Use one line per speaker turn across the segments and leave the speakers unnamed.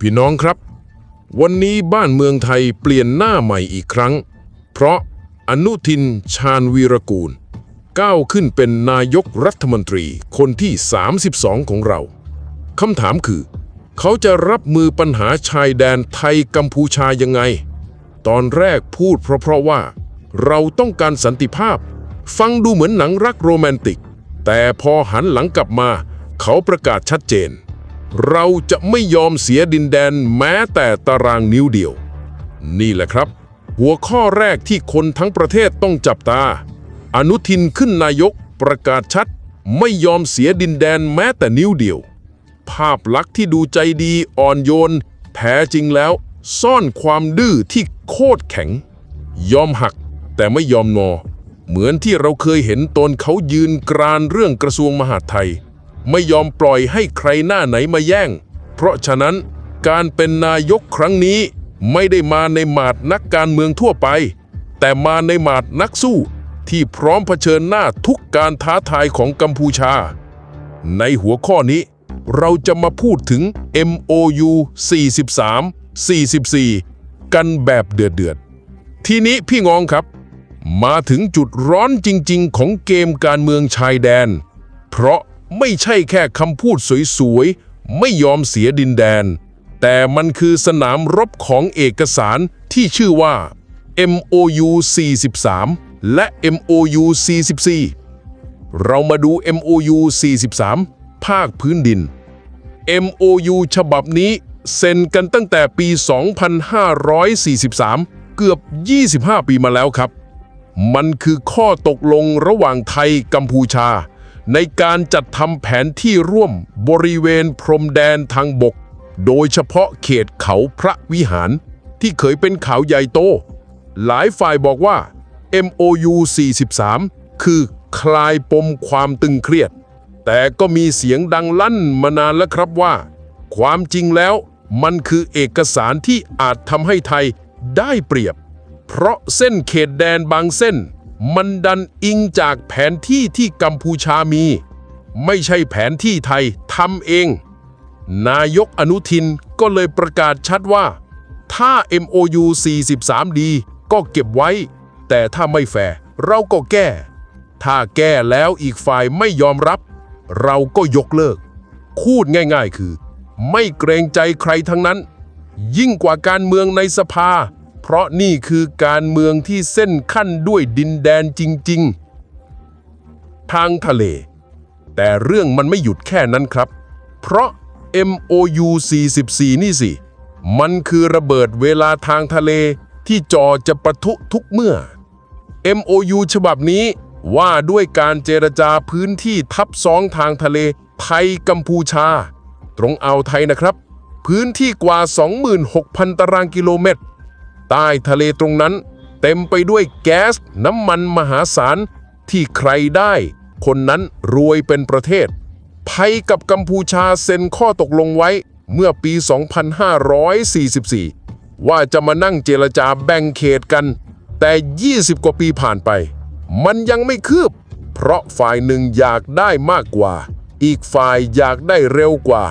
พี่น้องครับ วันนี้บ้านเมืองไทยเปลี่ยนหน้าใหม่อีกครั้ง เพราะอนุทินชาญวีรกูล ก้าวขึ้นเป็นนายกรัฐมนตรีคนที่ 32 ของเราคำถามคือ เขาจะรับมือปัญหาชายแดนไทยกัมพูชายังไง ตอนแรกพูดเพราะๆว่า เราต้องการสันติภาพ ฟังดูเหมือนหนังรักโรแมนติก แต่พอหันหลังกลับมา เขาประกาศชัดเจน เราจะไม่ยอมเสียดินแดนแม้แต่ตารางนิ้วเดียว นี่แหละครับ หัวข้อแรกที่คนทั้งประเทศต้องจับตา อนุทินขึ้นนายกประกาศชัด ไม่ยอมเสียดินแดนแม้แต่นิ้วเดียว ภาพลักษณ์ที่ดูใจดีอ่อนโยน แท้จริงแล้ว ซ่อนความดื้อที่โคตรแข็ง ยอมหักแต่ไม่ยอมงอเหมือนที่เราเคยเห็นตนเขายืนกรานเรื่องกระทรวงมหาดไทย ไม่ยอมปล่อยให้ใครหน้าไหนมาแย่ง เพราะฉะนั้นการเป็นนายกครั้งนี้ไม่ได้มาในหมาดนักการเมืองทั่วไป แต่มาในหมาดนักสู้ ที่พร้อมเผชิญหน้าทุกการท้าทายของกัมพูชา ในหัวข้อนี้ เราจะมาพูดถึง MOU 43 44 กันแบบเดือดๆทีนี้พี่งองครับ มาถึงจุดร้อนจริง ๆ ของเกมการเมืองชายแดน เพราะ ไม่ใช่แค่คำพูดสวยๆ ไม่ยอมเสียดินแดน แต่มันคือสนามรบของเอกสารที่ชื่อว่า MOU 43 และ MOU 44 เรามาดู MOU 43 ภาคพื้นดิน MOU ฉบับนี้เซ็นกันตั้งแต่ปี 2543 เกือบ 25 ปีมาแล้วครับ มันคือข้อตกลงระหว่างไทยกัมพูชา ในการจัดทำแผนที่ร่วมบริเวณพรมแดนทางบก โดยเฉพาะเขตเขาพระวิหาร ที่เคยเป็นเขาใหญ่โต หลายฝ่ายบอกว่า MOU 43 คือคลายปมความตึงเครียด แต่ก็มีเสียงดังลั่นมานานแล้วครับว่า ความจริงแล้วมันคือเอกสารที่อาจทำให้ไทยได้เปรียบ เพราะเส้นเขตแดนบางเส้น มันดันอิงจากแผนที่ที่กัมพูชามี ไม่ใช่แผนที่ไทยทำเอง นายกอนุทินก็เลยประกาศชัดว่า ถ้า MOU 43 ดีก็เก็บไว้ แต่ถ้าไม่แฟร์เราก็แก้ ถ้าแก้แล้วอีกฝ่ายไม่ยอมรับ เราก็ยกเลิก พูดง่ายๆคือ ไม่เกรงใจใครทั้งนั้น ยิ่งกว่าการเมืองในสภา เพราะนี่คือการเมืองที่เส้นขั้นด้วยดินแดนจริง ๆ ทางทะเล แต่เรื่องมันไม่หยุดแค่นั้นครับ เพราะ MOU 44 นี่สิ มันคือระเบิดเวลาทางทะเลที่จอจะประทุทุกเมื่อ MOU ฉบับนี้ว่าด้วยการเจรจาพื้นที่ทับซ้องทางทะเลไทยกัมพูชา ตรงอ่าวไทยนะครับ พื้นที่กว่า 26,000 ตารางกิโลเมตร ใต้ทะเลตรงนั้น เต็มไปด้วยแก๊สน้ำมันมหาศาลที่ใครได้ คนนั้นรวยเป็นประเทศ ไทยกับกัมพูชาเซ็นข้อตกลงไว้เมื่อปี 2544 ว่าจะมานั่งเจรจาแบ่งเขตกัน แต่ 20 กว่าปีผ่านไป มันยังไม่คืบ เพราะฝ่ายหนึ่งอยากได้มากกว่า อีกฝ่ายอยากได้เร็วกว่า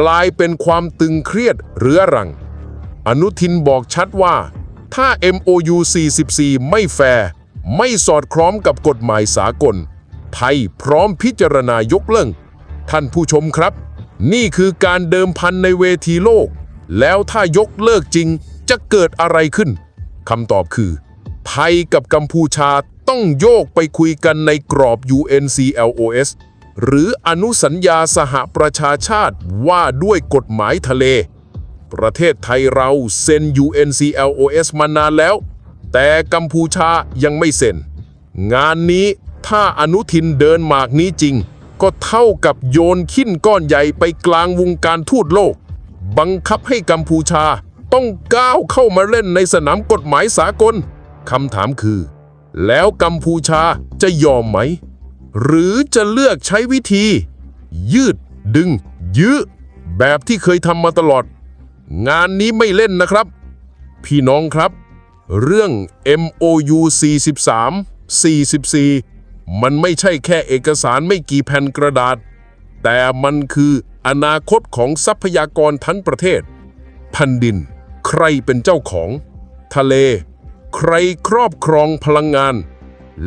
กลายเป็นความตึงเครียดเรื้อรัง อนุทินบอกชัดว่า ถ้า MOU 44 ไม่แฟร์ ไม่สอดคล้องกับกฎหมายสากล ไทยพร้อมพิจารณายกเลิกท่านผู้ชมครับ นี่คือการเดิมพันในเวทีโลก แล้วถ้ายกเลิกจริงจะเกิดอะไรขึ้นคำตอบคือ ไทยกับกัมพูชาต้องโยกไปคุยกันในกรอบ UNCLOS หรืออนุสัญญาสหประชาชาติว่าด้วยกฎหมายทะเล ประเทศไทยเราเซ็น UNCLOS มานานแล้ว แต่กัมพูชายังไม่เซ็น งานนี้ถ้าอนุทินเดินหมากนี้จริง ก็เท่ากับโยนขี้นก้อนใหญ่ไปกลางวงการทูตโลก บังคับให้กัมพูชาต้องก้าวเข้ามาเล่นในสนามกฎหมายสากลคำถามคือ แล้วกัมพูชาจะยอมไหม หรือจะเลือกใช้วิธี ยืดดึง ยื้อแบบที่เคยทำมาตลอด งานนี้ไม่เล่นนะครับ พี่น้องครับ เรื่อง MOU 43 44 มันไม่ใช่แค่เอกสารไม่กี่แผ่นกระดาษ แต่มันคืออนาคตของทรัพยากรทั้งประเทศแผ่นดิน ใครเป็นเจ้าของ ทะเล ใครครอบครองพลังงาน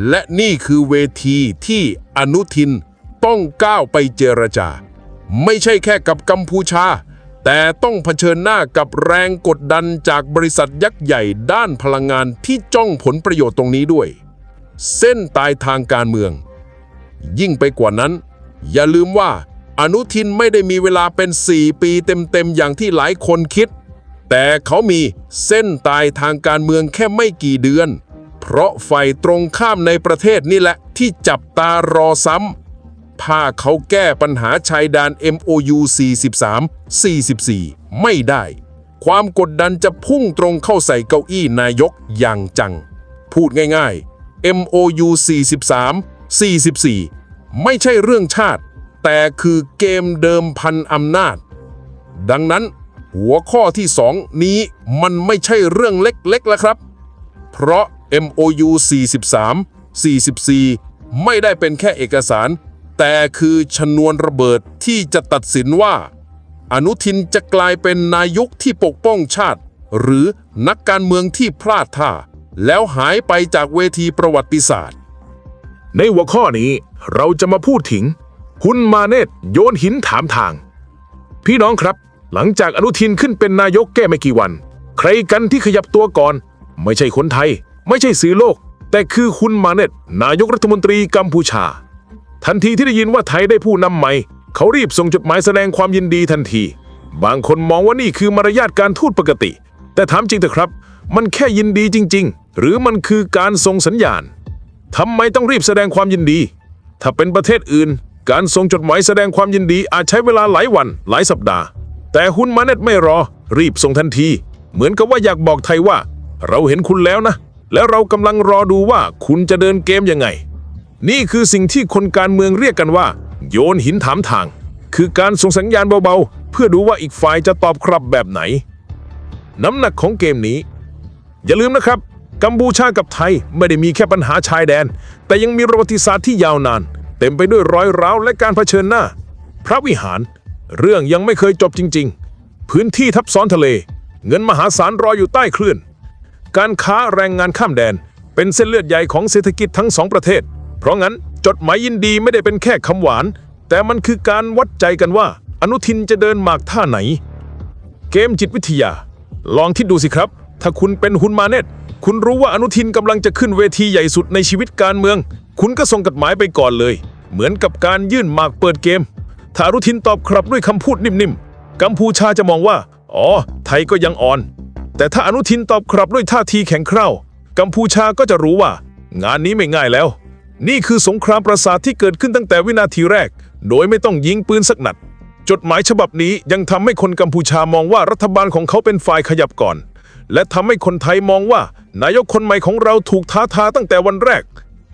และนี่คือเวทีที่อนุทินต้องก้าวไปเจรจา ไม่ใช่แค่กับกัมพูชา แต่ต้องเผชิญหน้ากับแรงกดดันจากบริษัทยักษ์ใหญ่ด้านพลังงานที่จ้องผลประโยชน์ตรงนี้ด้วย เส้นตายทางการเมือง ยิ่งไปกว่านั้น อย่าลืมว่าอนุทินไม่ได้มีเวลาเป็น 4 ปีเต็มๆ อย่างที่หลายคนคิด แต่เขามีเส้นตายทางการเมืองแค่ไม่กี่เดือน เพราะฝ่ายตรงข้ามในประเทศนี่แหละที่จับตารอซ้ำ ถ้าเขาแก้ปัญหาชายแดน MOU 43 44 ไม่ได้ ความกดดันจะพุ่งตรงเข้าใส่เก้าอี้นายกอย่างจัง พูดง่ายๆ MOU 43 44 ไม่ใช่เรื่องชาติ แต่คือเกมเดิมพันอำนาจ ดังนั้นหัวข้อที่สองนี้มันไม่ใช่เรื่องเล็กๆแล้วครับ เพราะ MOU 43 44 ไม่ได้เป็นแค่เอกสาร แต่คือชนวนระเบิดที่จะตัดสินว่า อนุทินจะกลายเป็นนายกที่ปกป้องชาติ หรือนักการเมืองที่พลาดท่า แล้วหายไปจากเวทีประวัติศาสตร์
ในหัวข้อนี้เราจะมาพูดถึง คุณมาเนตโยนหินถามทาง พี่น้องครับ หลังจากอนุทินขึ้นเป็นนายกแก้ไม่กี่วัน ใครกันที่ขยับตัวก่อน ไม่ใช่คนไทย ไม่ใช่สื่อโลก แต่คือคุณมาเนตนายกรัฐมนตรีกัมพูชา ทันทีที่ได้ยินว่าไทยได้ผู้นำใหม่ เขารีบส่งจดหมายแสดงความยินดีทันที บางคนมองว่านี่คือมารยาทการทูตปกติ แต่ถามจริงเถอะครับ มันแค่ยินดีจริง ๆ หรือมันคือการส่งสัญญาณทำไมต้องรีบแสดงความยินดี ถ้าเป็นประเทศอื่น การส่งจดหมายแสดงความยินดีอาจใช้เวลาหลายวัน หลายสัปดาห์ แต่ฮุนมาเน็ตไม่รอ รีบส่งทันที เหมือนกับว่าอยากบอกไทยว่า เราเห็นคุณแล้วนะ แล้วเรากำลังรอดูว่าคุณจะเดินเกมยังไง นี่คือสิ่งที่คนการเมืองเรียกกันว่า โยนหินถามทาง คือการส่งสัญญาณเบาๆ เพื่อดูว่าอีกฝ่ายจะตอบครับแบบไหน น้ำหนักของเกมนี้ อย่าลืมนะครับ กัมพูชากับไทยไม่ได้มีแค่ปัญหาชายแดน แต่ยังมีประวัติศาสตร์ที่ยาวนาน เต็มไปด้วยรอยร้าวและการเผชิญหน้า พระวิหาร เรื่องยังไม่เคยจบจริง ๆ พื้นที่ทับซ้อนทะเล เงินมหาศาลรออยู่ใต้คลื่น การค้าแรงงานข้ามแดน เป็นเส้นเลือดใหญ่ของเศรษฐกิจทั้งสองประเทศ เพราะงั้นจดหมายยินดีไม่ได้เป็นแค่คำหวาน แต่มันคือการวัดใจกันว่า อนุทินจะเดินหมากท่าไหน เกมจิตวิทยา ลองคิดดูสิครับ ถ้าคุณเป็นฮุนมาเนตคุณรู้ว่าอนุทินกำลังจะขึ้นเวทีใหญ่สุดในชีวิตการเมือง คุณก็ส่งกฎหมายไปก่อนเลย เหมือนกับการยื่นหมากเปิดเกมถ้าอนุทินตอบครับด้วยคำพูดนิ่มๆ กัมพูชาจะมองว่า อ๋อ ไทยก็ยังอ่อน แต่ถ้าอนุทินตอบครับด้วยท่าทีแข็งกร้าวกัมพูชาก็จะรู้ว่า งานนี้ไม่ง่ายแล้ว นี่คือสงครามประสาทที่เกิดขึ้นตั้งแต่วินาทีแรก โดยไม่ต้องยิงปืนสักนัด จดหมายฉบับนี้ยังทำให้คนกัมพูชามองว่ารัฐบาลของเขาเป็นฝ่ายขยับก่อน และทำให้คนไทยมองว่า นายกคนใหม่ของเราถูกท้าทาตั้งแต่วันแรก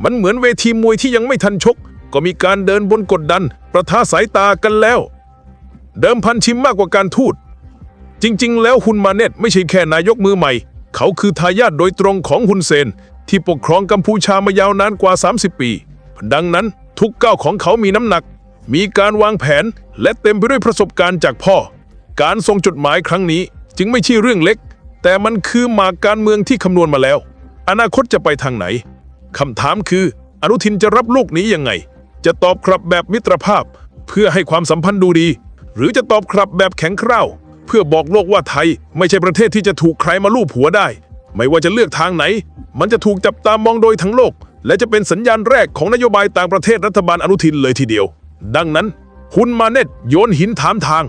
มันเหมือนเวทีมวยที่ยังไม่ทันชก ก็มีการเดินบนกดดัน ประท้าสายตากันแล้ว เดิมพันชิมมากกว่าการทูตจริง ๆ แล้วฮุนมาเนตไม่ใช่แค่นายกมือใหม่ เขาคือทายาทโดยตรงของฮุนเซน ที่ปกครองกัมพูชามายาวนานกว่า 30 ปี ดังนั้นทุกก้าวของเขามีน้ำหนัก มีการวางแผนและเต็มไปด้วยประสบการณ์จากพ่อ การส่งจดหมายครั้งนี้จึงไม่ใช่เรื่องเล็ก แต่มันคือหมากการเมืองที่คำนวณมาแล้ว อนาคตจะไปทางไหนคำถามคือ อนุทินจะรับลูกนี้ยังไง จะตอบครับแบบมิตรภาพ เพื่อให้ความสัมพันธ์ดูดี หรือจะตอบครับแบบแข็งกร้าวเพื่อบอกโลกว่าไทยไม่ใช่ประเทศที่จะถูกใครมาลูบหัวได้ ไม่ว่าจะเลือกทางไหน มันจะถูกจับตามองโดยทั้งโลก และจะเป็นสัญญาณแรกของนโยบายต่างประเทศรัฐบาลอนุทินเลยทีเดียว ดังนั้นฮุนมาเน็ตโยนหินถามทาง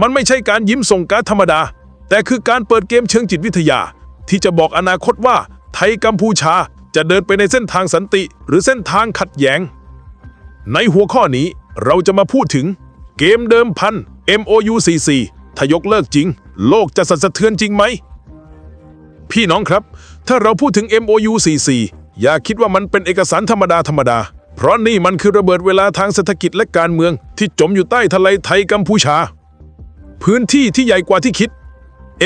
มันไม่ใช่การยิ้มส่งการดธรรมดา แต่คือการเปิดเกมเชิงจิตวิทยา ที่จะบอกอนาคตว่าไทยกัมพูชาจะเดินไปในเส้นทางสันติ หรือเส้นทางขัดแย้ง ในหัวข้อนี้เราจะมาพูดถึง เกมเดิมพัน MOU 44ถ้ายกเลิกจริง โลกจะสั่นสะเทือนจริงไหม พี่น้องครับ ถ้าเราพูดถึง MOU 44 อย่าคิดว่ามันเป็นเอกสารธรรมดาธรรมดา เพราะนี่มันคือระเบิดเวลาทางเศรษฐกิจและการเมือง ที่จมอยู่ใต้ทะเลไทยกัมพูชา พื้นที่ที่ใหญ่กว่าที่คิด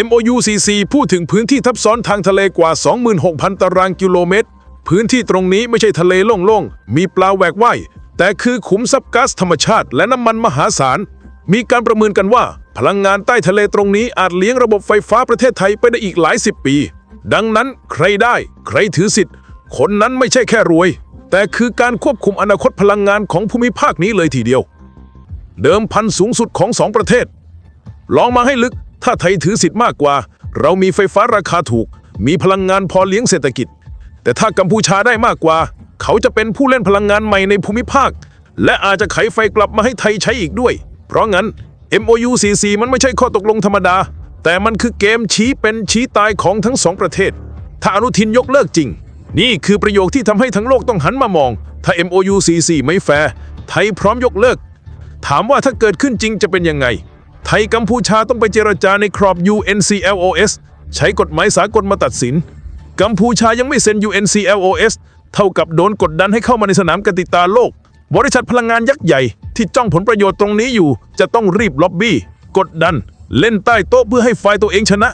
MOU CC พูดถึงพื้นที่ทับซ้อนทางทะเลกว่า 26,000 ตารางกิโลเมตร พื้นที่ตรงนี้ไม่ใช่ทะเลโล่งๆ มีปลาแหวกว่ายแต่คือขุมทรัพย์ก๊าซธรรมชาติ และน้ำมันมหาศาล มีการประเมินกันว่า พลังงานใต้ทะเลตรงนี้อาจเลี้ยงระบบไฟฟ้าประเทศไทยไปได้อีกหลายสิบปี ดังนั้นใครได้ ใครถือสิทธิ์ คนนั้นไม่ใช่แค่รวย แต่คือการควบคุมอนาคตพลังงานของภูมิภาคนี้เลยทีเดียว เดิมพันสูงสุดของสองประเทศ ลองมาให้ลึก ถ้าไทยถือสิทธิ์มากกว่า เรามีไฟฟ้าราคาถูก มีพลังงานพอเลี้ยงเศรษฐกิจ แต่ถ้ากัมพูชาได้มากกว่า เขาจะเป็นผู้เล่นพลังงานใหม่ในภูมิภาค และอาจจะไขไฟกลับมาให้ไทยใช้อีกด้วย เพราะงั้น MOU 44 มันไม่ใช่ข้อตกลงธรรมดา แต่มันคือเกมชี้เป็นชี้ตายของทั้งสองประเทศ ถ้าอนุทินยกเลิกจริง นี่คือประโยคที่ทำให้ทั้งโลกต้องหันมามอง ถ้า MOU 44 ไม่แฟร์ไทยพร้อมยกเลิก ถามว่าถ้าเกิดขึ้นจริงจะเป็นยังไง ไทยกัมพูชาต้องไปเจรจาในครอบ UNCLOS ใช้กฎหมายสากลมาตัดสิน กัมพูชายังไม่เซ็น UNCLOS เท่ากับโดนกดดันให้เข้ามาในสนามกติกาโลก บริษัทพลังงานยักษ์ใหญ่ที่จ้องผลประโยชน์ตรงนี้อยู่ จะต้องรีบล็อบบี้ กดดัน เล่นใต้โต๊ะเพื่อให้ฝ่ายตัวเองชนะ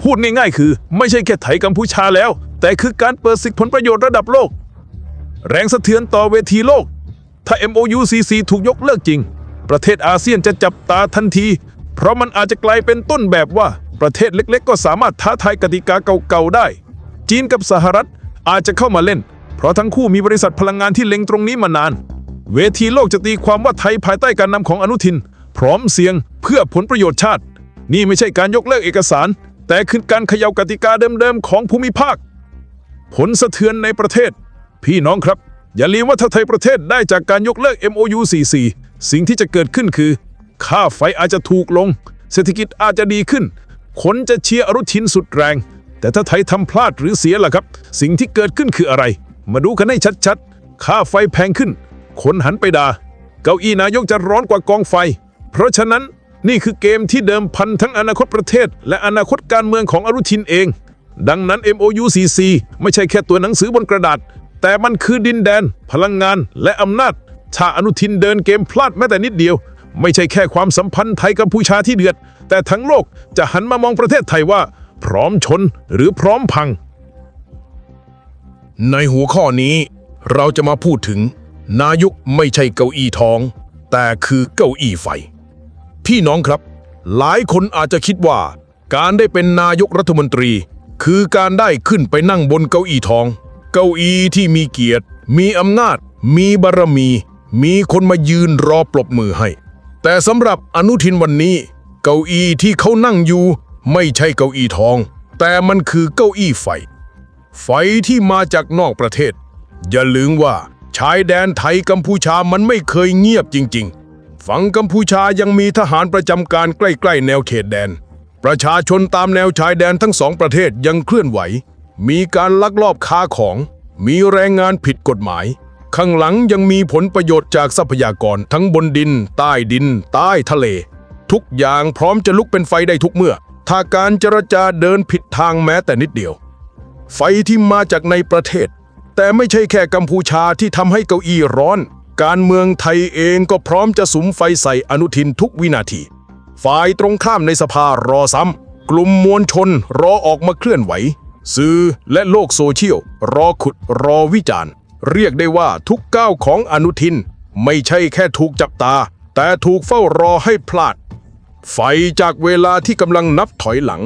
พูดง่ายๆ คือ ไม่ใช่แค่ไทยกัมพูชาแล้ว แต่คือการเปิดสิทธิผลประโยชน์ระดับโลก แรงสะเทือนต่อเวทีโลก ถ้า MOUCC ถูกยกเลิกจริง ประเทศอาเซียนจะจับตาทันที เพราะมันอาจจะกลายเป็นต้นแบบว่าประเทศเล็กๆ ก็สามารถท้าทายกติกาเก่าๆได้ จีนกับสหรัฐอาจจะเข้ามาเล่น เพราะทั้งคู่มีบริษัทพลังงานที่เล็งตรงนี้มานาน เวทีโลกจะตีความว่าไทยภายใต้การนำของอนุทิน พร้อมเสี่ยงเพื่อผลประโยชน์ชาติ นี่ไม่ใช่การยกเลิกเอกสาร แต่คือการเขย่ากติกาเดิมๆของภูมิภาค ผลสะเทือนในประเทศ พี่น้องครับ อย่าลืมว่าถ้าไทยประเทศได้จากการยกเลิก MOU 44 สิ่งที่จะเกิดขึ้นคือ ค่าไฟอาจจะถูกลง เศรษฐกิจอาจจะดีขึ้น คนจะเชียร์อรุทินสุดแรง แต่ถ้าไทยทำพลาดหรือเสียล่ะครับ สิ่งที่เกิดขึ้นคืออะไร มาดูกันให้ชัดๆ ค่าไฟแพงขึ้น คนหันไปด่า เก้าอี้นายกจะร้อนกว่ากองไฟ เพราะฉะนั้นนี่คือเกมที่เดิมพันทั้งอนาคตประเทศ และอนาคตการเมืองของอรุทินเอง ดังนั้น MOU CC ไม่ใช่แค่ตัวหนังสือบนกระดาษ แต่มันคือดินแดน พลังงาน และอำนาจ ถ้าอนุทินเดินเกมพลาดแม้แต่นิดเดียว ไม่ใช่แค่ความสัมพันธ์ไทยกัมพูชาที่เดือด แต่ทั้งโลกจะหันมามองประเทศไทยว่า พร้อมชนหรือพร้อมพัง
ในหัวข้อนี้เราจะมาพูดถึง นายกไม่ใช่เก้าอี้ทอง แต่คือเก้าอี้ไฟ พี่น้องครับ หลายคนอาจจะคิดว่า การได้เป็นนายกรัฐมนตรี คือการได้ขึ้นไปนั่งบนเก้าอี้ทอง เก้าอี้ที่มีเกียรติ มีอำนาจ มีบารมี มีคนมายืนรอปรบมือให้ แต่สำหรับอนุทินวันนี้ เก้าอี้ที่เขานั่งอยู่ ไม่ใช่เก้าอี้ทอง แต่มันคือเก้าอี้ไฟ ไฟที่มาจากนอกประเทศ อย่าลืมว่า ชายแดนไทยกัมพูชามันไม่เคยเงียบจริง ๆ ฝั่งกัมพูชายังมีทหารประจำการใกล้ ๆ แนวเขตแดน ประชาชนตามแนวชายแดนทั้งสองประเทศยังเคลื่อนไหว มีการลักลอบค้าของ มีแรงงานผิดกฎหมาย ข้างหลังยังมีผลประโยชน์จากทรัพยากรทั้งบนดิน ใต้ดิน ใต้ทะเล ทุกอย่างพร้อมจะลุกเป็นไฟได้ทุกเมื่อ ถ้าการเจรจาเดินผิดทางแม้แต่นิดเดียว ไฟที่มาจากในประเทศ แต่ไม่ใช่แค่กัมพูชาที่ทำให้เก้าอี้ร้อน การเมืองไทยเองก็พร้อมจะสุมไฟใส่อนุทินทุกวินาที ฝ่ายตรงข้ามในสภารอซ้ำกลุ่มมวลชนรอออกมาเคลื่อนไหว สื่อและโลกโซเชียล รอขุดรอวิจารณ์ เรียกได้ว่าทุกก้าวของอนุทิน ไม่ใช่แค่ถูกจับตา แต่ถูกเฝ้ารอให้พลาด ไฟจากเวลาที่กำลังนับถอยหลัง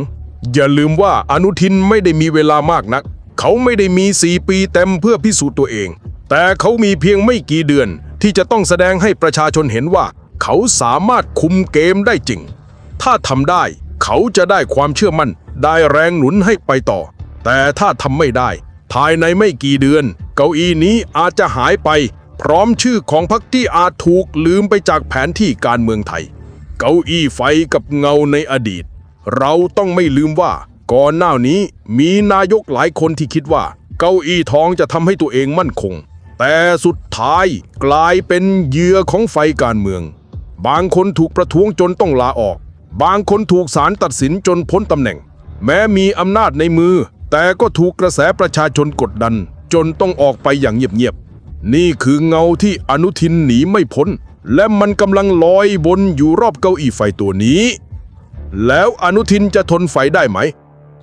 อย่าลืมว่าอนุทินไม่ได้มีเวลามากนัก เขาไม่ได้มี 4 ปีเต็มเพื่อพิสูจน์ตัวเอง แต่เขามีเพียงไม่กี่เดือนที่จะต้องแสดงให้ประชาชนเห็นว่า เขาสามารถคุมเกมได้จริง ถ้าทำได้เขาจะได้ความเชื่อมั่น ได้แรงหนุนให้ไปต่อ แต่ถ้าทำไม่ได้ ภายในไม่กี่เดือน เก้าอี้นี้อาจจะหายไป พร้อมชื่อของพรรคที่อาจถูกลืมไปจากแผนที่การเมืองไทย เก้าอี้ไฟกับเงาในอดีต เราต้องไม่ลืมว่า ก่อนหน้านี้มีนายกหลายคนที่คิดว่า เก้าอี้ทองจะทำให้ตัวเองมั่นคง แต่สุดท้ายกลายเป็นเหยื่อของไฟการเมือง บางคนถูกประท้วงจนต้องลาออก บางคนถูกศาลตัดสินจนพ้นตำแหน่ง แม้มีอำนาจในมือ แต่ก็ถูกกระแสประชาชนกดดัน จนต้องออกไปอย่างเงียบๆนี่คือเงาที่อนุทินหนีไม่พ้น และมันกำลังลอยบนอยู่รอบเก้าอี้ไฟตัวนี้ แล้วอนุทินจะทนไฟได้ไหม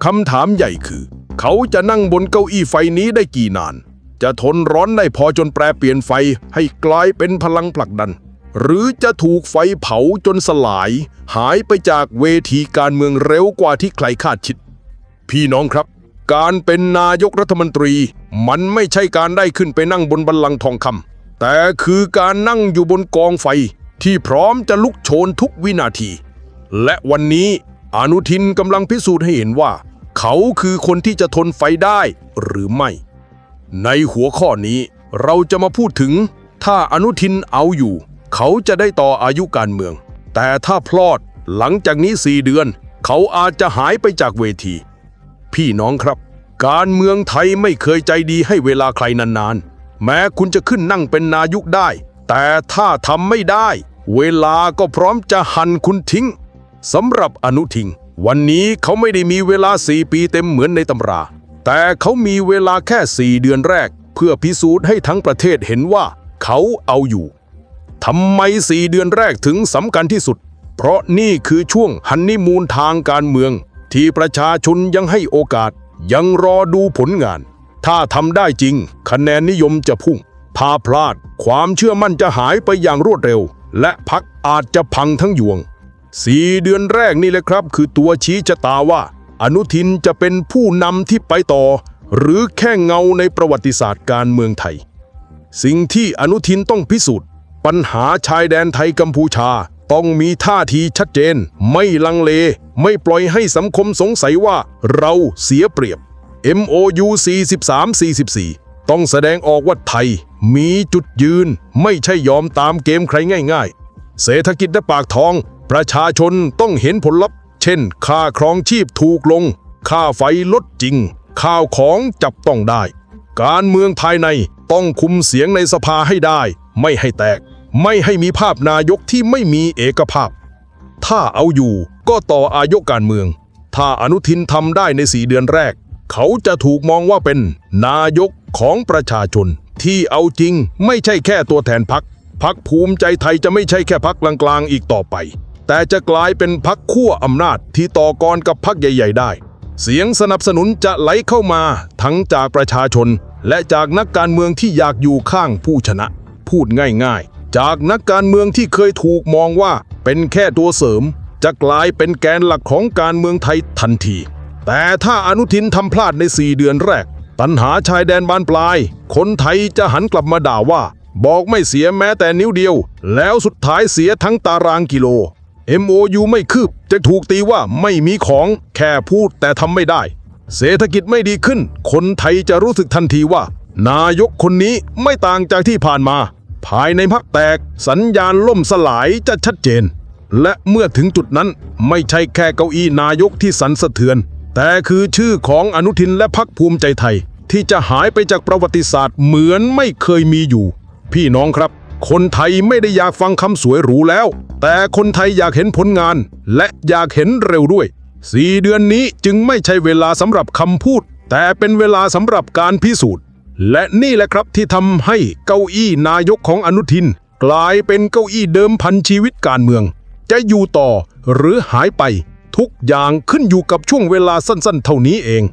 คำถามใหญ่คือ เขาจะนั่งบนเก้าอี้ไฟนี้ได้กี่นาน จะทนร้อนได้พอจนแปรเปลี่ยนไฟให้กลายเป็นพลังผลักดัน หรือจะถูกไฟเผาจนสลาย หายไปจากเวทีการเมืองเร็วกว่าที่ใครคาดคิด พี่น้องครับ การเป็นนายกรัฐมนตรี มันไม่ใช่การได้ขึ้นไปนั่งบนบัลลังก์ทองคำแต่คือการนั่งอยู่บนกองไฟที่พร้อมจะลุกโชนทุกวินาที และวันนี้อนุทินกำลังพิสูจน์ให้เห็นว่า เขาคือคนที่จะทนไฟได้หรือไม่ ในหัวข้อนี้เราจะมาพูดถึง ถ้าอนุทินเอาอยู่ เขาจะได้ต่ออายุการเมือง แต่ถ้าพลอดหลังจากนี้สี่เดือน เขาอาจจะหายไปจากเวที พี่น้องครับ การเมืองไทยไม่เคยใจดีให้เวลาใครนานๆ แม้คุณจะขึ้นนั่งเป็นนายกได้ แต่ถ้าทำไม่ได้ เวลาก็พร้อมจะหั่นคุณทิ้งสำหรับอนุทิง วันนี้เขาไม่ได้มีเวลาสี่ปีเต็มเหมือนในตำรา แต่เขามีเวลาแค่สี่เดือนแรก เพื่อพิสูจน์ให้ทั้งประเทศเห็นว่าเขาเอาอยู่ทำไมสี่เดือนแรกถึงสำคัญที่สุด เพราะนี่คือช่วงฮันนีมูนทางการเมือง ที่ประชาชนยังให้โอกาส ยังรอดูผลงาน ถ้าทำได้จริง คะแนนนิยมจะพุ่งถ้าพลาด ความเชื่อมั่นจะหายไปอย่างรวดเร็ว และพักอาจจะพังทั้งยวง สี่เดือนแรกนี่แหละครับ คือตัวชี้ชะตาว่า อนุทินจะเป็นผู้นำที่ไปต่อ หรือแค่เงาในประวัติศาสตร์การเมืองไทย สิ่งที่อนุทินต้องพิสูจน์ ปัญหาชายแดนไทยกัมพูชา ต้องมีท่าทีชัดเจน ไม่ลังเล ไม่ปล่อยให้สังคมสงสัยว่าเราเสียเปรียบ MOU 43-44 ต้องแสดงออกว่าไทย มีจุดยืน ไม่ใช่ยอมตามเกมใครง่าย ๆ เศรษฐกิจและปากท้อง ประชาชนต้องเห็นผลลัพธ์ เช่น ค่าครองชีพถูกลง ค่าไฟลดจริง ข้าวของจับต้องได้ การเมืองภายในต้องคุมเสียงในสภาให้ได้ ไม่ให้แตก ไม่ให้มีภาพนายกที่ไม่มีเอกภาพ ถ้าเอาอยู่ก็ต่ออายุการเมือง ถ้าอนุทินทำได้ในสีเดือนแรก เขาจะถูกมองว่าเป็นนายกของประชาชน ที่เอาจริงไม่ใช่แค่ตัวแทนพักพักภูมิใจไทยจะไม่ใช่แค่พักกลางๆอีกต่อไป แต่จะกลายเป็นพักขั้วอำนาจที่ต่อกรกับพักใหญ่ ๆ ได้ เสียงสนับสนุนจะไหลเข้ามาทั้งจากประชาชน และจากนักการเมืองที่อยากอยู่ข้างผู้ชนะ พูดง่ายๆ จากนักการเมืองที่เคยถูกมองว่าเป็นแค่ตัวเสริม จะกลายเป็นแกนหลักของการเมืองไทยทันที แต่ถ้าอนุทินทำพลาดใน 4 เดือนแรก ปัญหาชายแดนบานปลาย คนไทยจะหันกลับมาด่าว่า บอกไม่เสียแม้แต่นิ้วเดียว แล้วสุดท้ายเสียทั้งตารางกิโล MOU ไม่คืบจะถูกตีว่าไม่มีของแค่พูดแต่ทำไม่ได้ เศรษฐกิจไม่ดีขึ้น คนไทยจะรู้สึกทันทีว่า นายกคนนี้ไม่ต่างจากที่ผ่านมา ภายในพักแตกสัญญาณล่มสลายจะชัดเจน และเมื่อถึงจุดนั้นไม่ใช่แค่เก้าอี้นายกที่สันสะเทือน แต่คือชื่อของอนุทินและพักภูมิใจไทย ที่จะหายไปจากประวัติศาสตร์เหมือนไม่เคยมีอยู่ พี่น้องครับ คนไทยไม่ได้อยากฟังคำสวยหรูแล้ว แต่คนไทยอยากเห็นผลงาน และอยากเห็นเร็วด้วยสี่เดือนนี้จึงไม่ใช่เวลาสำหรับคำพูด แต่เป็นเวลาสำหรับการพิสูจน์ และนี่แหละครับที่ทำให้เก้าอี้นายกของอนุทิน กลายเป็นเก้าอี้เดิมพันชีวิตการเมือง จะอยู่ต่อหรือหายไป ทุกอย่างขึ้นอยู่กับช่วงเวลาสั้นๆ เท่านี้เอง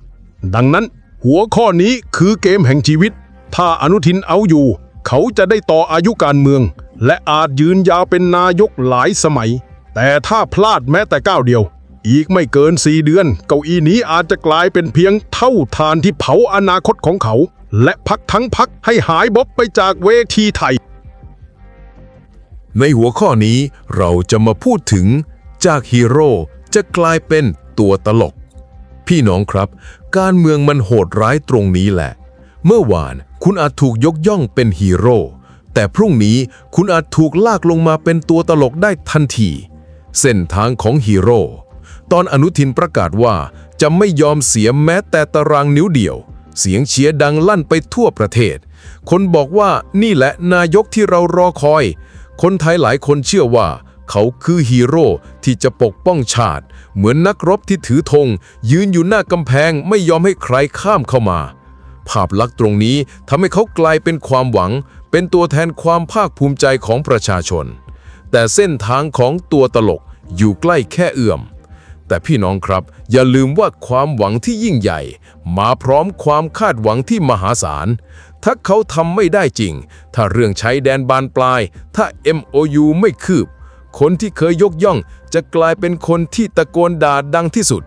ดังนั้น หัวข้อนี้คือเกมแห่งชีวิต ถ้าอนุทินเอาอยู่ เขาจะได้ต่ออายุการเมือง และอาจยืนยาวเป็นนายกหลายสมัย แต่ถ้าพลาดแม้แต่ก้าวเดียว อีกไม่เกินสี่เดือน เก้าอี้นี้อาจจะกลายเป็นเพียงเท่าทานที่เผาอนาคตของเขา และพักทั้งพักให้หายบบไปจากเวทีไทย
ในหัวข้อนี้เราจะมาพูดถึงจากฮีโร่จะกลายเป็นตัวตลก พี่น้องครับ การเมืองมันโหดร้ายตรงนี้แหละ เมื่อวาน คุณอาจถูกยกย่องเป็นฮีโร่แต่พรุ่งนี้คุณอาจถูกลากลงมาเป็นตัวตลกได้ทันที เส้นทางของฮีโร่ตอนอนุทินประกาศว่าจะไม่ยอมเสียแม้แต่ตารางนิ้วเดียว เสียงเชียร์ดังลั่นไปทั่วประเทศ คนบอกว่านี่แหละนายกที่เรารอคอย คนไทยหลายคนเชื่อว่า เขาคือฮีโร่ที่จะปกป้องชาติ เหมือนนักรบที่ถือธงยืนอยู่หน้ากำแพงไม่ยอมให้ใครข้ามเข้ามา ภาพลักษณ์ตรงนี้ทำให้เขากลายเป็นความหวัง เป็นตัวแทนความภาคภูมิใจของประชาชน แต่เส้นทางของตัวตลกอยู่ใกล้แค่เอื้อม แต่พี่น้องครับ อย่าลืมว่าความหวังที่ยิ่งใหญ่ มาพร้อมความคาดหวังที่มหาศาล ถ้าเขาทำไม่ได้จริง ถ้าเรื่องใช้แดนบานปลาย ถ้า MOU ไม่คืบ คนที่เคยยกย่องจะกลายเป็นคนที่ตะโกนด่าดังที่สุด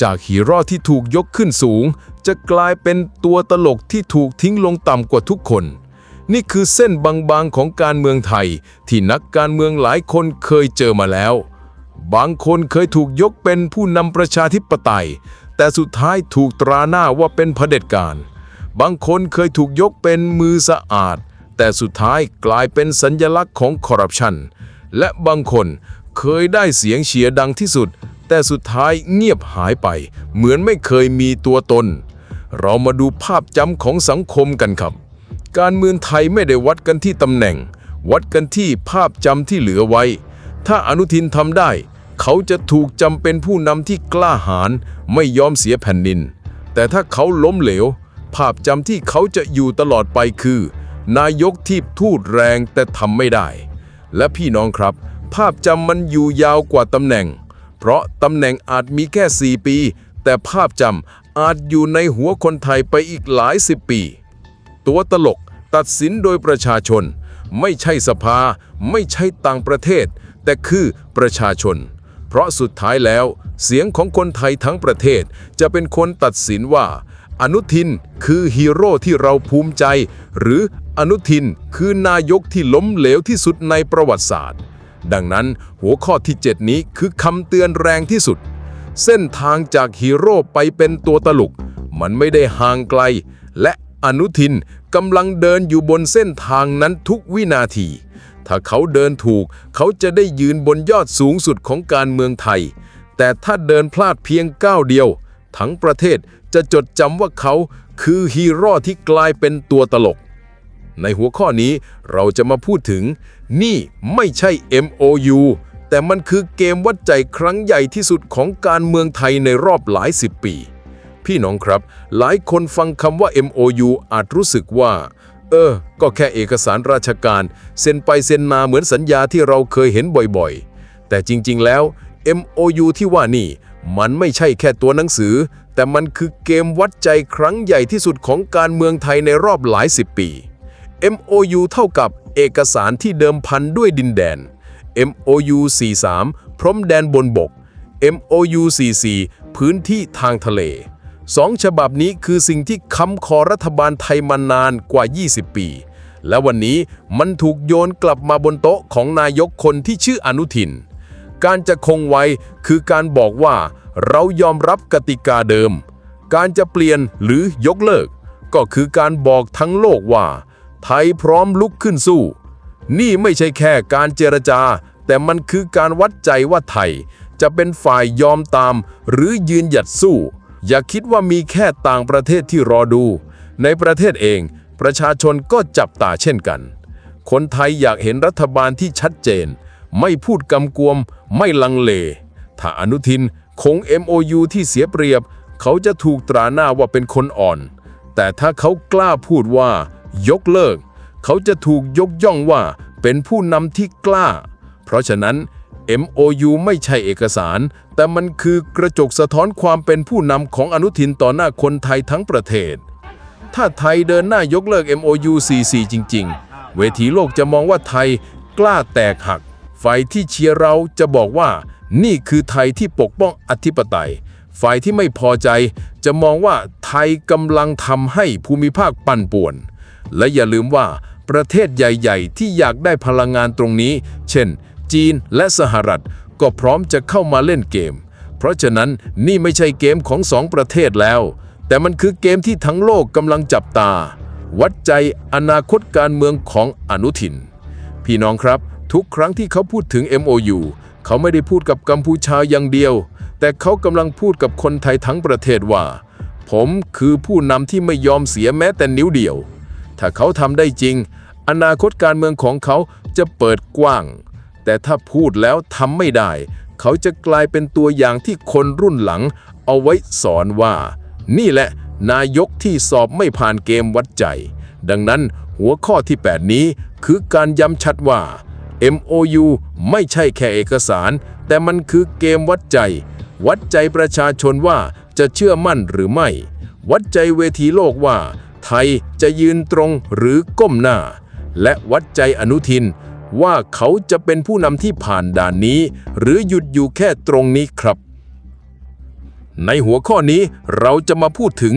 จากฮีโร่ที่ถูกยกขึ้นสูง จะกลายเป็นตัวตลกที่ถูกทิ้งลงต่ำกว่าทุกคน นี่คือเส้นบางๆของการเมืองไทย ที่นักการเมืองหลายคนเคยเจอมาแล้ว บางคนเคยถูกยกเป็นผู้นำประชาธิปไตย แต่สุดท้ายถูกตราหน้าว่าเป็นเผด็จการ บางคนเคยถูกยกเป็นมือสะอาด แต่สุดท้ายกลายเป็นสัญญลักษณ์ของคอร์รัปชันและบางคนเคยได้เสียงเชียร์ดังที่สุด แต่สุดท้ายเงียบหายไป เหมือนไม่เคยมีตัวตน เรามาดูภาพจำของสังคมกันครับ การเมืองไทยไม่ได้วัดกันที่ตำแหน่ง วัดกันที่ภาพจำที่เหลือไว้ ถ้าอนุทินทำได้ เขาจะถูกจำเป็นผู้นำที่กล้าหาญไม่ยอมเสียแผ่นดิน แต่ถ้าเขาล้มเหลว ภาพจำที่เขาจะอยู่ตลอดไปคือ นายกที่ทูดแรงแต่ทำไม่ได้ และพี่น้องครับ ภาพจำมันอยู่ยาวกว่าตำแหน่ง เพราะตำแหน่งอาจมีแค่ 4 ปี แต่ภาพจำอาจอยู่ในหัวคนไทยไปอีกหลายสิบปี ตัวตลกตัดสินโดยประชาชน ไม่ใช่สภา ไม่ใช่ต่างประเทศ แต่คือประชาชน เพราะสุดท้ายแล้ว เสียงของคนไทยทั้งประเทศ จะเป็นคนตัดสินว่า อนุทินคือฮีโร่ที่เราภูมิใจ หรืออนุทินคือนายกที่ล้มเหลวที่สุดในประวัติศาสตร์ ดังนั้นหัวข้อที่ 7 นี้คือคำเตือนแรงที่สุด เส้นทางจากฮีโร่ไปเป็นตัวตลก มันไม่ได้ห่างไกล และอนุทินกำลังเดินอยู่บนเส้นทางนั้นทุกวินาที ถ้าเขาเดินถูก เขาจะได้ยืนบนยอดสูงสุดของการเมืองไทย แต่ถ้าเดินพลาดเพียงก้าวเดียว ทั้งประเทศจะจดจำว่าเขาคือฮีโร่ที่กลายเป็นตัวตลก ในหัวข้อนี้เราจะมาพูดถึง นี่ไม่ใช่ MOU แต่มันคือเกมวัดใจครั้งใหญ่ที่สุดของการเมืองไทยในรอบหลายสิบปี พี่น้องครับ หลายคนฟังคำว่า MOU อาจรู้สึกว่า เออ ก็แค่เอกสารราชการ เซ็นไปเซ็นมาเหมือนสัญญาที่เราเคยเห็นบ่อยๆ แต่จริงๆแล้ว MOU ที่ว่านี่ มันไม่ใช่แค่ตัวหนังสือ แต่มันคือเกมวัดใจครั้งใหญ่ที่สุดของการเมืองไทยในรอบหลายสิบปี MOU เท่ากับเอกสารที่เดิมพันด้วยดินแดน MOU 43 พรมแดนบนบก MOU 44 พื้นที่ทางทะเลสองฉบับนี้คือสิ่งที่ค้ำคอรัฐบาลไทยมานานกว่า 20 ปี และวันนี้มันถูกโยนกลับมาบนโต๊ะของนายกคนที่ชื่ออนุทิน การจะคงไว้คือการบอกว่าเรายอมรับกติกาเดิม การจะเปลี่ยนหรือยกเลิก ก็คือการบอกทั้งโลกว่า ไทยพร้อมลุกขึ้นสู้ นี่ไม่ใช่แค่การเจรจา แต่มันคือการวัดใจว่าไทย จะเป็นฝ่ายยอมตาม หรือยืนหยัดสู้ อย่าคิดว่ามีแค่ต่างประเทศที่รอดู ในประเทศเอง ประชาชนก็จับตาเช่นกัน คนไทยอยากเห็นรัฐบาลที่ชัดเจน ไม่พูดกำกวม ไม่ลังเล ถ้าอนุทินคง MOU ที่เสียเปรียบ เขาจะถูกตราหน้าว่าเป็นคนอ่อน แต่ถ้าเขากล้าพูดว่า ยกเลิก เขาจะถูกยกย่องว่าเป็นผู้นำที่กล้า เพราะฉะนั้น MOU ไม่ใช่เอกสาร แต่มันคือกระจกสะท้อนความเป็นผู้นำของอนุทินต่อหน้าคนไทยทั้งประเทศ ถ้าไทยเดินหน้ายกเลิก MOU 44 จริง ๆ เวทีโลกจะมองว่าไทยกล้าแตกหัก ฝ่ายที่เชียร์เราจะบอกว่า นี่คือไทยที่ปกป้องอธิปไตย ฝ่ายที่ไม่พอใจจะมองว่าไทยกำลังทำให้ภูมิภาคปั่นป่วน และอย่าลืมว่าประเทศใหญ่ๆ ที่อยากได้พลังงานตรงนี้ เช่น จีนและสหรัฐ ก็พร้อมจะเข้ามาเล่นเกม เพราะฉะนั้นนี่ไม่ใช่เกมของสองประเทศแล้ว แต่มันคือเกมที่ทั้งโลกกำลังจับตา วัดใจอนาคตการเมืองของอนุทิน พี่น้องครับ ทุกครั้งที่เขาพูดถึง MOU เขาไม่ได้พูดกับกัมพูชาอย่างเดียว แต่เขากำลังพูดกับคนไทยทั้งประเทศว่า ผมคือผู้นำที่ไม่ยอมเสียแม้แต่นิ้วเดียว ถ้าเขาทำได้จริง อนาคตการเมืองของเขาจะเปิดกว้าง แต่ถ้าพูดแล้วทำไม่ได้ เขาจะกลายเป็นตัวอย่างที่คนรุ่นหลัง เอาไว้สอนว่า นี่แหละ นายกที่สอบไม่ผ่านเกมวัดใจ ดังนั้นหัวข้อที่ 8 นี้คือการย้ำชัดว่า MOU ไม่ใช่แค่เอกสาร แต่มันคือเกมวัดใจ วัดใจประชาชนว่าจะเชื่อมั่นหรือไม่ วัดใจเวทีโลกว่า ไทยจะยืนตรงหรือก้มหน้า และวัดใจอนุทิน ว่าเขาจะเป็นผู้นำที่ผ่านด่านนี้ หรือหยุดอยู่แค่ตรงนี้ครับ ในหัวข้อนี้เราจะมาพูดถึง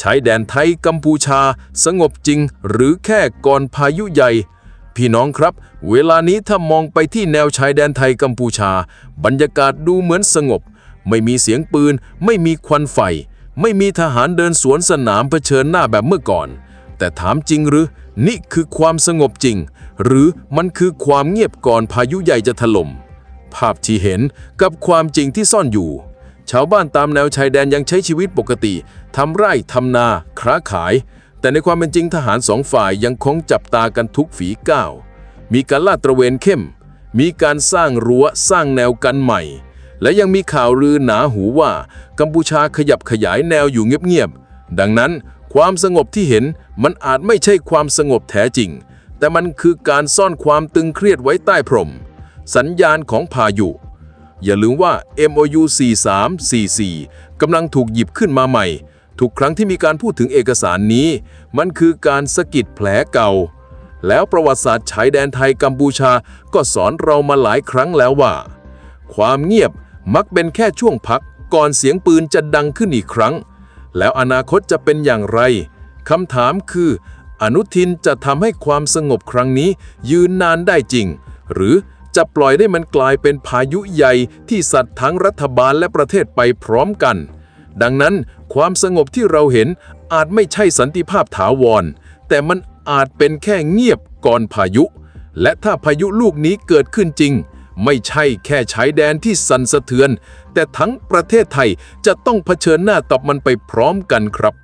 ชายแดนไทยกัมพูชา สงบจริง หรือแค่ก่อนพายุใหญ่ พี่น้องครับ เวลานี้ถ้ามองไปที่แนวชายแดนไทยกัมพูชา บรรยากาศดูเหมือนสงบ ไม่มีเสียงปืน ไม่มีควันไฟ ไม่มีทหารเดินสวนสนามเผชิญหน้าแบบเมื่อก่อน แต่ถามจริงหรือ นี่คือความสงบจริง หรือมันคือความเงียบก่อนพายุใหญ่จะถล่ม ภาพที่เห็นกับความจริงที่ซ่อนอยู่ ชาวบ้านตามแนวชายแดนยังใช้ชีวิตปกติทำไร่ทำนาค้าขาย แต่ในความเป็นจริงทหารสองฝ่ายยังคงจับตากันทุกฝีก้าวมีการลาดตระเวนเข้ม มีการสร้างรั้วสร้างแนวกันใหม่ และยังมีข่าวลือหนาหูว่ากัมพูชาขยับขยายแนวอยู่เงียบๆ ดังนั้นความสงบที่เห็นมันอาจไม่ใช่ความสงบแท้จริง แต่มันคือการซ่อนความตึงเครียดไว้ใต้พรม สัญญาณของพายุ อย่าลืมว่า MOU 4344กำลังถูกหยิบขึ้นมาใหม่ ทุกครั้งที่มีการพูดถึงเอกสารนี้ มันคือการสะกิดแผลเก่า แล้วประวัติศาสตร์ชายแดนไทยกัมพูชาก็สอนเรามาหลายครั้งแล้วว่า ความเงียบ มักเป็นแค่ช่วงพักก่อนเสียงปืนจะดังขึ้นอีกครั้ง แล้วอนาคตจะเป็นอย่างไรคำถามคือ อนุทินจะทำให้ความสงบครั้งนี้ยืนนานได้จริง หรือจะปล่อยให้มันกลายเป็นพายุใหญ่ที่สัตว์ทั้งรัฐบาลและประเทศไปพร้อมกัน ดังนั้นความสงบที่เราเห็นอาจไม่ใช่สันติภาพถาวร แต่มันอาจเป็นแค่เงียบก่อนพายุ และถ้าพายุลูกนี้เกิดขึ้นจริง ไม่ใช่แค่ชายแดนที่สั่นสะเทือน แต่ทั้งประเทศไทยจะต้องเผชิญหน้ากับมันไปพร้อมกันครับ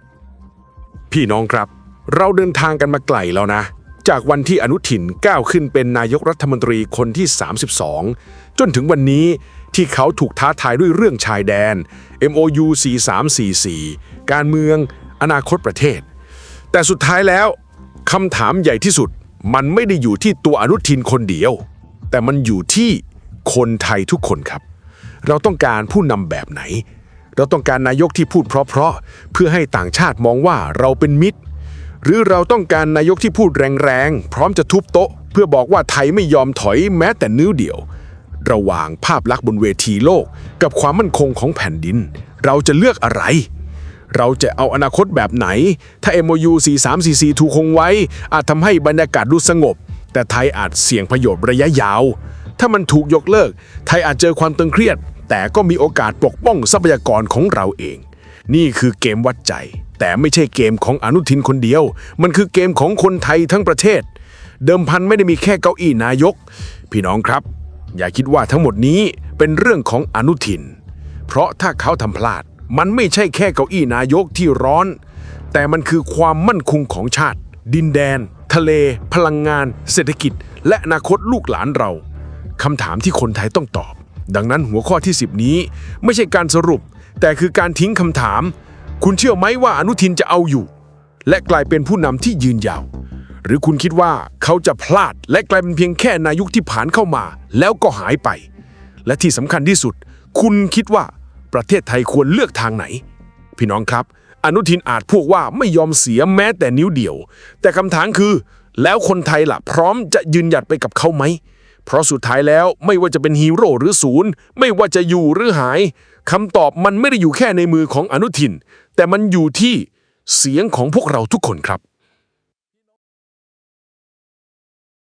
พี่น้องครับ เราเดินทางกันมาไกลแล้วนะ จากวันที่อนุทินก้าวขึ้นเป็นนายกรัฐมนตรีคนที่ 32 จนถึงวันนี้ที่เขาถูกท้าทายด้วยเรื่องชายแดน MOU 4344 การเมือง อนาคตประเทศ แต่สุดท้ายแล้วคำถามใหญ่ที่สุดมันไม่ได้อยู่ที่ตัวอนุทินคนเดียว แต่มันอยู่ที่คนไทยทุกคนครับ เราต้องการผู้นำแบบไหน เราต้องการนายกที่พูดเพราะๆ เพื่อให้ต่างชาติมองว่าเราเป็นมิตร หรือเราต้องการนายกที่พูดแรงๆ พร้อมจะทุบโต๊ะ เพื่อบอกว่าไทยไม่ยอมถอยแม้แต่นิ้วเดียว ระหว่างภาพลักษณ์บนเวทีโลก กับความมั่นคงของแผ่นดิน เราจะเลือกอะไรเราจะเอาอนาคตแบบไหน ถ้า MOU 4344ถูกคงไว้ อาจทำให้บรรยากาศดูสงบ แต่ไทยอาจเสี่ยงประโยชน์ระยะยาว ถ้ามันถูกยกเลิก ไทยอาจเจอความตึงเครียด แต่ก็มีโอกาสปกป้องทรัพยากรของเราเอง นี่คือเกมวัดใจ แต่ไม่ใช่เกมของอนุทินคนเดียว มันคือเกมของคนไทยทั้งประเทศ เดิมพันไม่ได้มีแค่เก้าอี้นายก พี่น้องครับ อย่าคิดว่าทั้งหมดนี้เป็นเรื่องของอนุทิน เพราะถ้าเขาทำพลาด มันไม่ใช่แค่เก้าอี้นายกที่ร้อน แต่มันคือความมั่นคงของชาติ ดินแดน ทะเล พลังงาน เศรษฐกิจ และอนาคตลูกหลานเราคำถามที่คนไทยต้องตอบ ดังนั้นหัวข้อที่ 10 นี้ไม่ใช่การสรุป แต่คือการทิ้งคำถาม คุณเชื่อไหมว่าอนุทินจะเอาอยู่ และกลายเป็นผู้นำที่ยืนยาว หรือคุณคิดว่าเขาจะพลาดและกลายเป็นเพียงแค่นายกที่ผ่านเข้ามา แล้วก็หายไป และที่สำคัญที่สุด คุณคิดว่าประเทศไทยควรเลือกทางไหน พี่น้องครับ อนุทินอาจพูดว่าไม่ยอมเสียแม้แต่นิ้วเดียว แต่คำถามคือ แล้วคนไทยล่ะ พร้อมจะยืนหยัดไปกับเขาไหม เพราะสุดท้ายแล้วไม่ว่าจะเป็นฮีโร่หรือศูนย์ ไม่ว่าจะอยู่หรือหายคำตอบมันไม่ได้อยู่แค่ในมือของอนุทิน แต่มันอยู่ที่เสียงของพวกเราทุกคนครับ